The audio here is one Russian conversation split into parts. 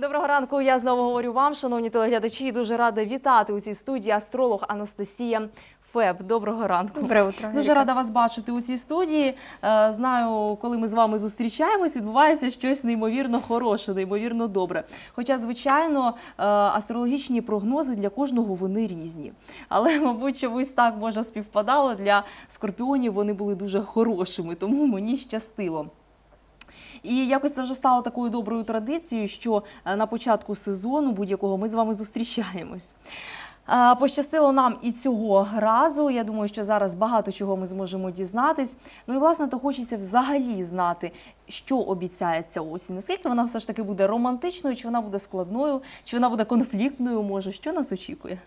Доброго ранку. Я знову говорю вам, шановні телеглядачі. і Дуже рада вітати у цій студії астролог Анастасія Феб. Доброго ранку. Доброе утро. Дуже рада вас бачити у цій студії. Е, Знаю, коли ми з вами зустрічаємось, відбувається щось неймовірно хороше, неймовірно добре. Хоча, звичайно, е, астрологічні прогнози для кожного вони різні. Але, мабуть, чомусь так може співпадало для скорпіонів. Вони були дуже хорошими, тому мені щастило. І якось це вже стало такою доброю традицією, що е, на початку сезону будь-якого ми з вами зустрічаємось. Е, Пощастило нам і цього разу. Я думаю, що зараз багато чого ми зможемо дізнатись. Ну і власне то хочеться взагалі знати, що обіцяє ця осінь. Наскільки вона все ж таки буде романтичною, чи вона буде складною, чи вона буде конфліктною, може, що нас очікує?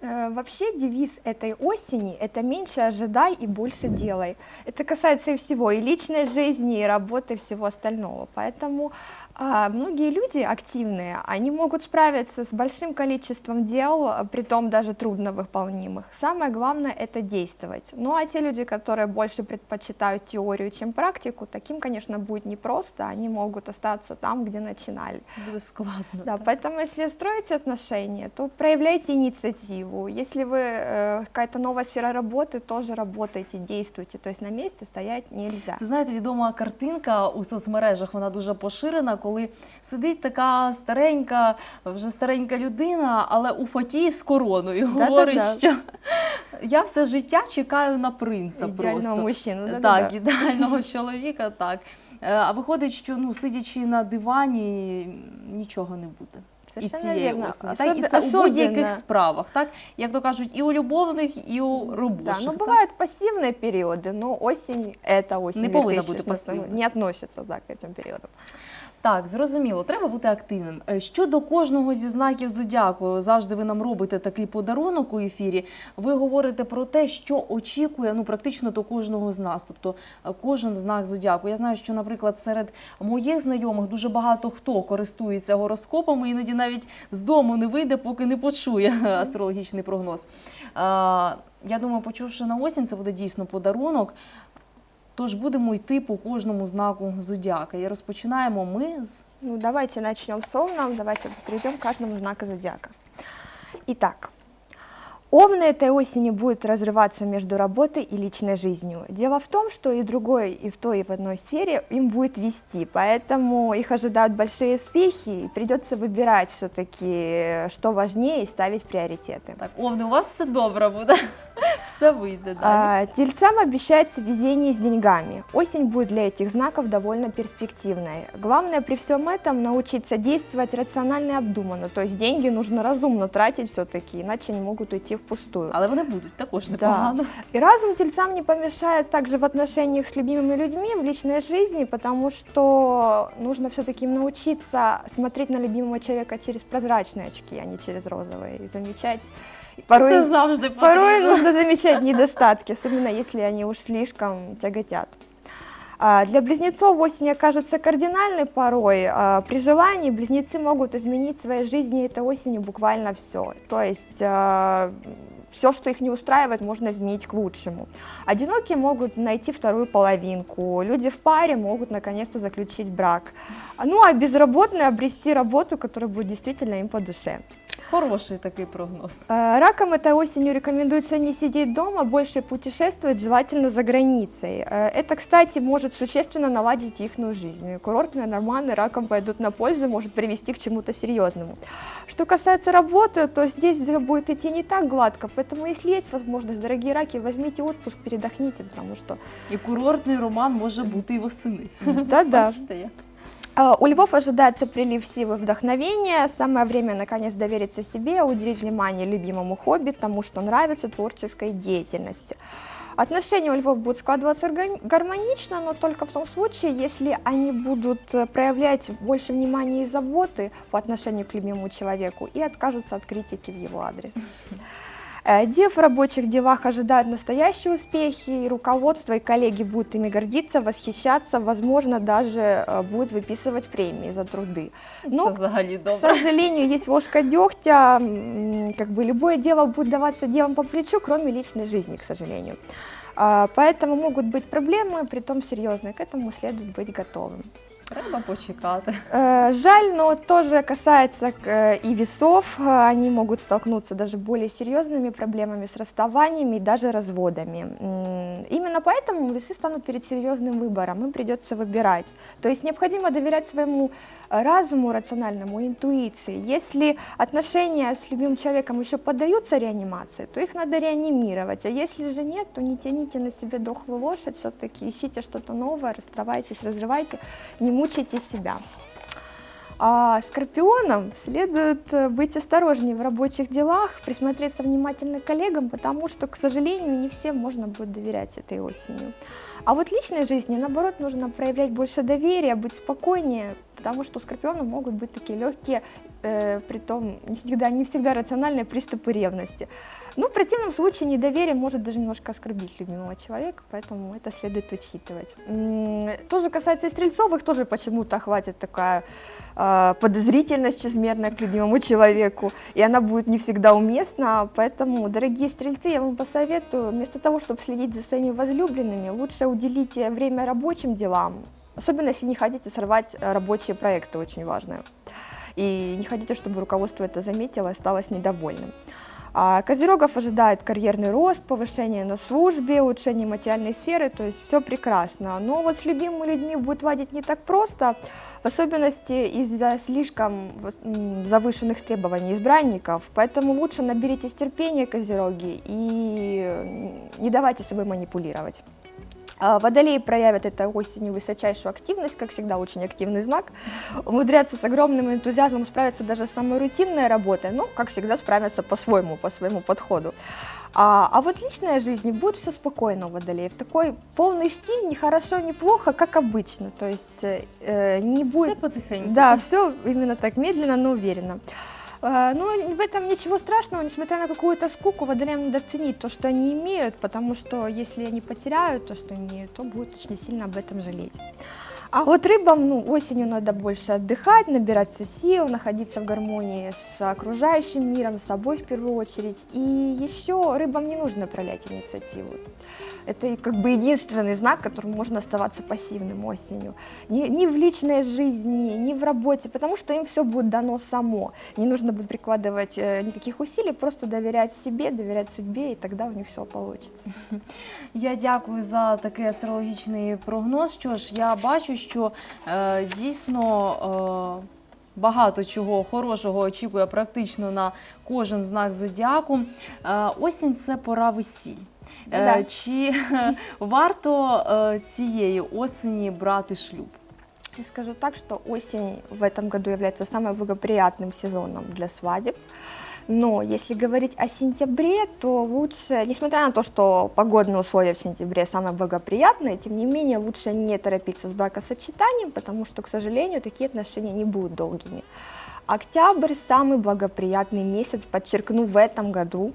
Э, Вообще девиз этой осени – это меньше ожидай и больше делай. Это касается и всего, и личной жизни, и работы, и всего остального. Поэтому а, многие люди активные, они могут справиться с большим количеством дел, а, притом даже трудновыполнимых. Самое главное – это действовать. Ну а те люди, которые больше предпочитают теорию, чем практику, таким, конечно, будет непросто, они могут остаться там, где начинали. Буде складно. Да, так. поэтому если строите отношения, то проявляйте инициативу. Если вы э, какая-то новая сфера работы, тоже работайте, действуйте. То есть на месте стоять нельзя. Це знаєте, відома картинка у соцмережах, вона дуже поширена, коли сидить така старенька, вже старенька людина, але у фаті з короною. Да-да-да. Говорить, що я все життя чекаю на принца Идеального просто. мужчину. так, да-да-да. ідеального чоловіка, так. Е, А виходить, що ну, сидячи на дивані, нічого не буде. І Совершенно цієї верно. осені. Так, і Особ- це у будь-яких особенно- справах, так? Як то кажуть, і у любовних, і у Да, робочих. ну так? бывают пассивные периоды, но осень это осень. Не повинна 2016 бути пасивною. Не относится да, к этим периодам. Так, зрозуміло, треба бути активним. Е, Щодо кожного зі знаків зодіаку, завжди ви нам робите такий подарунок у ефірі. Ви говорите про те, що очікує ну практично до кожного з нас, тобто е, кожен знак зодіаку. Я знаю, що, наприклад, серед моїх знайомих дуже багато хто користується гороскопами, іноді навіть з дому не вийде, поки не почує астрологічний прогноз. Я думаю, почувши на осінь, це буде дійсно подарунок. Тож будемо йти по кожному знаку зодіака. І розпочинаємо ми з Ну, давайте начнем с Овном, давайте перейдем к каждому знаку зодиака. Итак, Овны этой осени будет разрываться между работой и личной жизнью. Дело в том, что и другой, и в той, и в одной сфере им будет вести, поэтому их ожидают большие успехи, и придется выбирать все-таки, что важнее, и ставить приоритеты. так, Овни, у вас все добре буде. Все вийде далі. А, Тельцам обещается везение с деньгами. Осень будет для этих знаков довольно перспективной. Главное при всем этом научиться действовать рационально и обдуманно. То есть деньги нужно разумно тратить все-таки, иначе они могут уйти впустую. Але вони будуть також Да. непогано. И разум тельцам не помешает также в отношениях с любимыми людьми, в личной жизни, потому что нужно все-таки им научиться смотреть на любимого человека через прозрачные очки, а не через розовые, и замечать. Порой, Це завжди порой нужно замечать недостатки, особенно если они уж слишком тяготят. А, Для близнецов осень окажется кардинальной порой. А, При желании близнецы могут изменить в своей жизни этой осенью буквально все. То есть все, что их не устраивает, можно изменить к лучшему. Одинокие могут найти вторую половинку. Люди в паре могут наконец-то заключить брак. А, Ну а безработные обрести работу, которая будет действительно им по душе. Хороший такий прогноз. Э, Ракам этой осенью рекомендуется не сидеть дома, больше путешествовать, желательно за границей. Э, Это, кстати, может существенно наладить их жизнь. Курортные норманы ракам пойдут на пользу, может привести к чему-то серьезному. Что касается работы, то здесь всё будет идти не так гладко, поэтому если есть возможность, дорогие раки, возьмите отпуск, передохните, потому что І курортний роман може бути і восени. да-да. Бачите як? А, У львов ожидается прилив силы вдохновения. Самое время наконец довериться себе, уделить внимание любимому хобби, тому, что нравится, творческой деятельности. Отношения у львов будут складываться гармон- гармонично, но только в том случае, если они будут э, проявлять больше внимания и заботы по отношению к любимому человеку и откажутся от критики в его адрес. Э, Дев в рабочих делах ожидают настоящие успехи, и руководство и коллеги будут ими гордиться, восхищаться, возможно, даже э, будут выписывать премии за труды. Но, к сожалению, есть ложка дегтя, как бы любое дело будет даваться делом по плечу, кроме личной жизни, к сожалению. А, Поэтому могут быть проблемы, притом серьезные, к этому следует быть готовым. Треба почекати. Жаль, но тоже касается и весов. Они могут столкнуться даже более серьезными проблемами с расставаниями и даже разводами. Именно поэтому весы станут перед серьезным выбором. Им придется выбирать. То есть необходимо доверять своему разуму рациональному, интуиции. Если отношения с любимым человеком еще поддаются реанимации, то их надо реанимировать. А если же нет, то не тяните на себе дохлую лошадь, все-таки ищите что-то новое, расставайтесь, разрывайте, не мучайте себя. А скорпионам следует э, быть осторожнее в рабочих делах, присмотреться внимательно к коллегам, потому что, к сожалению, не всем можно будет доверять этой осенью. А вот личной жизни, наоборот, нужно проявлять больше доверия, быть спокойнее, потому что у скорпионов могут быть такие легкие, э, притом не всегда, не всегда рациональные приступы ревности. Ну, в противном случае недоверие может даже немножко оскорбить любимого человека, поэтому это следует учитывать. М, То же касается и стрельцов, их тоже почему-то хватит такая э, подозрительность чрезмерная к любимому человеку, и она будет не всегда уместна, поэтому, дорогие стрельцы, я вам посоветую, вместо того, чтобы следить за своими возлюбленными, лучше уделите время рабочим делам, особенно если не хотите сорвать э, рабочие проекты, очень важное, и не хотите, чтобы руководство это заметило и осталось недовольным. А Козерогов ожидает карьерный рост, повышение на службе, улучшение материальной сферы, то есть все прекрасно. Но вот с любимыми людьми будет ладить не так просто, в особенности из-за слишком завышенных требований избранников. Поэтому лучше наберитесь терпения, Козероги, и м, не давайте собой манипулировать. А, Водолеи проявят этой осенью высочайшую активность, как всегда, очень активный знак. Умудрятся с огромным энтузиазмом справиться даже с самой рутинной работой, но, как всегда, справятся по-своему, по своему подходу. А, а вот в личной жизни будет все спокойно у водолеев. Такой полный штиль, не хорошо, не плохо, как обычно. То есть э, не Все будет... потихеньку. Да, все именно так, медленно, но уверенно. А, Но в этом ничего страшного, несмотря на какую-то скуку, водолеям надо ценить то, что они имеют, потому что если они потеряют то, что имеют, то будут очень сильно об этом жалеть. А вот рыбам ну, осенью надо больше отдыхать, набираться сил, находиться в гармонии с окружающим миром, с собой в первую очередь. И еще рыбам не нужно проявлять инициативу. Это как бы единственный знак, которым можно оставаться пассивным осенью. Ни, ни в личной жизни, ни в работе, потому что им все будет дано само. Не нужно будет прикладывать э, никаких усилий, просто доверять себе, доверять судьбе, и тогда у них все получится. Я дякую за такий астрологічний прогноз. Що ж, я бачу, що е, дійсно. Е, Багато чого хорошого очікує практично на кожен знак зодіаку. Е, Осінь це пора весіль. Е, Да. Чи варто е, цієї осені брати шлюб? Я скажу так, что осень в этом году является самым благоприятным сезоном для свадеб. Но если говорить о сентябре, то лучше, несмотря на то, что погодные условия в сентябре самые благоприятные, тем не менее лучше не торопиться с бракосочетанием, потому что, к сожалению, такие отношения не будут долгими. Октябрь самый благоприятный месяц, подчеркну, в этом году,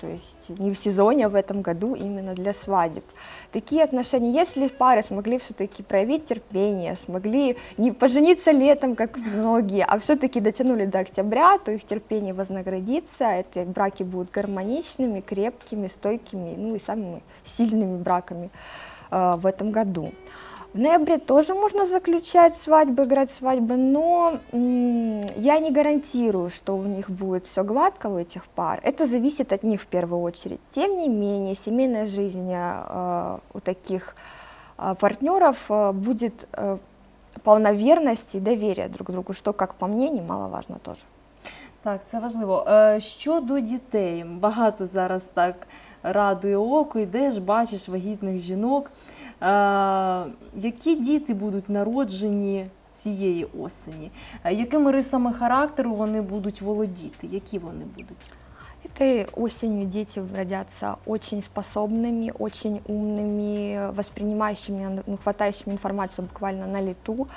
то есть не в сезоне, а в этом году именно для свадеб. Такие отношения, если пары смогли все-таки проявить терпение, смогли не пожениться летом, как многие, а все-таки дотянули до октября, то их терпение вознаградится, эти браки будут гармоничными, крепкими, стойкими, ну и самыми сильными браками э, в этом году. В ноябре тоже можно заключать свадьбы, играть свадьбы, но м, я не гарантирую, что у них будет все гладко у этих пар. Это зависит от них в первую очередь. Тем не менее, семейная жизнь э, у таких э, партнеров э, будет э, полна верности и доверия друг к другу, что, как по мне, немаловажно тоже. Так, це важливо. Е, Щодо дітей, багато зараз так радує око, йдеш, бачиш вагітних жінок. Е, Які діти будуть народжені цієї осені? Е, Якими рисами характеру вони будуть володіти? Які вони будуть? Этой осенью дети родятся очень способными, очень умными, воспринимающими, ну, хватающими информацию буквально на лету,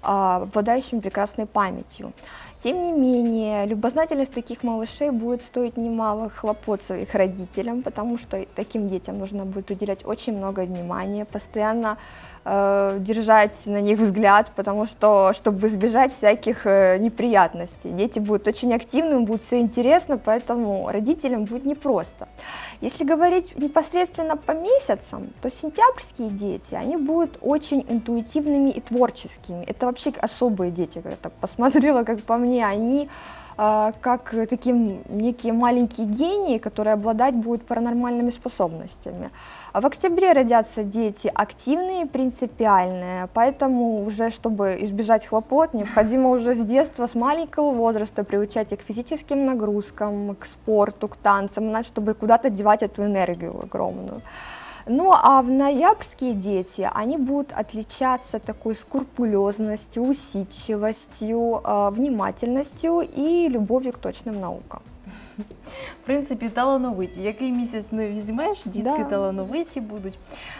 а, обладающими прекрасной памятью. Тем не менее, любознательность таких малышей будет стоить немало хлопот своих родителям, потому что таким детям нужно будет уделять очень много внимания, постоянно э, держать на них взгляд, потому что, чтобы избежать всяких э, неприятностей. Дети будут очень активными, будет все интересно, поэтому родителям будет непросто. Если говорить непосредственно по месяцам, то сентябрьские дети, они будут очень интуитивными и творческими. Это вообще особые дети, так посмотрела, как по мне, они как такие некие маленькие гении, которые обладать будут паранормальными способностями. А в октябре родятся дети активные, принципиальные, поэтому уже, чтобы избежать хлопот, необходимо уже с детства, с маленького возраста приучать их к физическим нагрузкам, к спорту, к танцам, чтобы куда-то девать эту энергию огромную. Ну а в ноябрьские дети, они будут отличаться такой скрупулезностью, усидчивостью, э, внимательностью и любовью к точным наукам. В принципі, талановиті. Який місяць не візьмеш, дітки Да. талановиті будуть.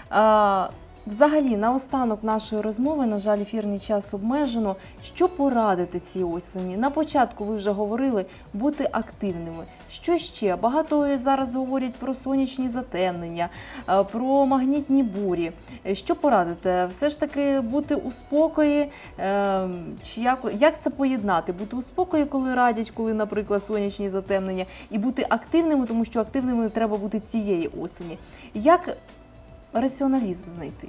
А, взагалі, наостанок нашої розмови, на жаль, ефірний час обмежено. Що порадити цій осені? На початку ви вже говорили бути активними. Що ще? Багато зараз говорять про сонячні затемнення, е, про магнітні бурі. Е, Що порадите? Все ж таки бути у спокої, е, чи як, як це поєднати? Бути у спокої, коли радять, коли, наприклад, сонячні затемнення, і бути активними, тому що активними треба бути цієї осені. Як раціоналізм знайти?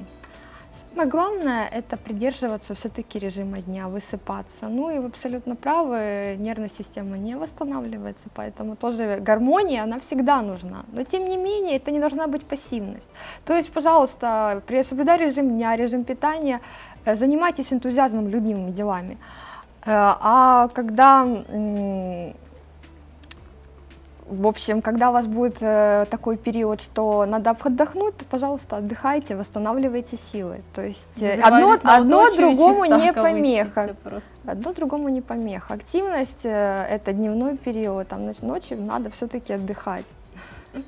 Самое главное это придерживаться все-таки режима дня, высыпаться. Ну и вы абсолютно правы, нервная система не восстанавливается, поэтому тоже гармония, она всегда нужна. Но тем не менее, это не должна быть пассивность. То есть, пожалуйста, при соблюдая режим дня, режим питания, э, занимайтесь энтузиазмом, любимыми делами. Э, А когда в общем, когда у вас будет э, такой период, что надо отдохнуть, то, пожалуйста, отдыхайте, восстанавливайте силы. То есть э, одно, Називаєтесь на одно оточуючих, другому не так, а ви помеха. це просто. Одно другому не помеха. Активность э, это дневной период, там ноч- ночью надо все-таки отдыхать.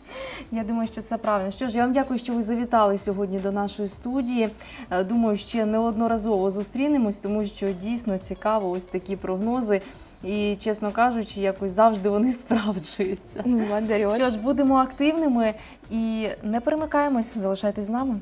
Я думаю, що це правильно. Що ж, я вам дякую, що ви завітали сьогодні до нашої студії. Е, Думаю, ще неодноразово зустрінемось, тому що дійсно цікаво ось такі прогнози. І, чесно кажучи, якось завжди вони справджуються. Благодарю. Що ж, будемо активними і не перемикаємось, залишайтесь з нами.